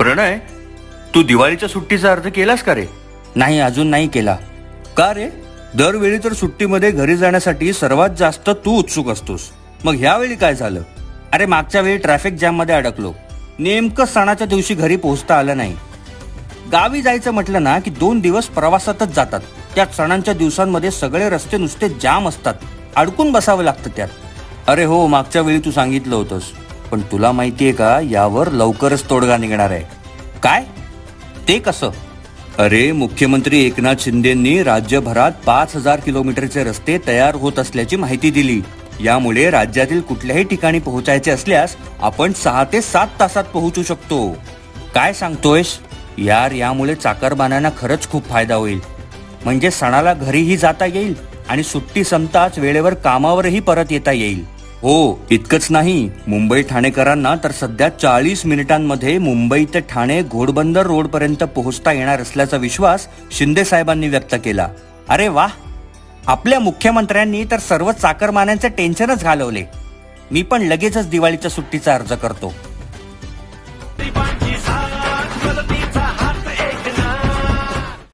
प्रणय तू दिवाळीच्या सुट्टीचा अर्ज केलास का रे? नाही अजून नाही केला. का रे? दरवेळी तर सुट्टीमध्ये घरी जाण्यासाठी सर्वात जास्त तू उत्सुक असतोस. मग ह्यावेळी काय झालं? अरे मागच्या वेळी ट्रॅफिक जॅममध्ये अडकलो. नेमकं सणाच्या दिवशी घरी पोहोचता आलं नाही. गावी जायचं म्हटलं ना की दोन दिवस प्रवासातच जातात. त्यात सणांच्या दिवसांमध्ये सगळे रस्ते नुसते जाम असतात. अडकून बसावं लागतं त्यात. अरे हो मागच्या वेळी तू सांगितलं होतंस. पण तुला माहितीये का यावर लवकरच तोडगा निघणार आहे. काय? ते कसं? अरे मुख्यमंत्री एकनाथ शिंदेंनी राज्यभरात पाच हजार किलोमीटरचे रस्ते तयार होत असल्याची माहिती दिली. यामुळे राज्यातील कुठल्याही ठिकाणी पोहोचायचे असल्यास आपण सहा ते सात तासात पोहोचू शकतो. काय सांगतोयस? यार यामुळे चाकरमान्यांना खरंच खूप फायदा होईल. म्हणजे सणाला घरीही जाता येईल आणि सुट्टी संपताच वेळेवर कामावरही परत येता येईल. हो इतकंच नाही. मुंबई ठाणेकरांना तर सध्या चाळीस मिनिटांमध्ये मुंबई ते ठाणे घोडबंदर रोड पर्यंत पोहोचता येणार असल्याचा विश्वास शिंदे साहेबांनी व्यक्त केला. अरे वा आपल्या मुख्यमंत्र्यांनी तर सर्व चाकरमान्यांचे टेन्शनच घालवले. मी पण लगेचच दिवाळीच्या सुट्टीचा अर्ज करतो. साथ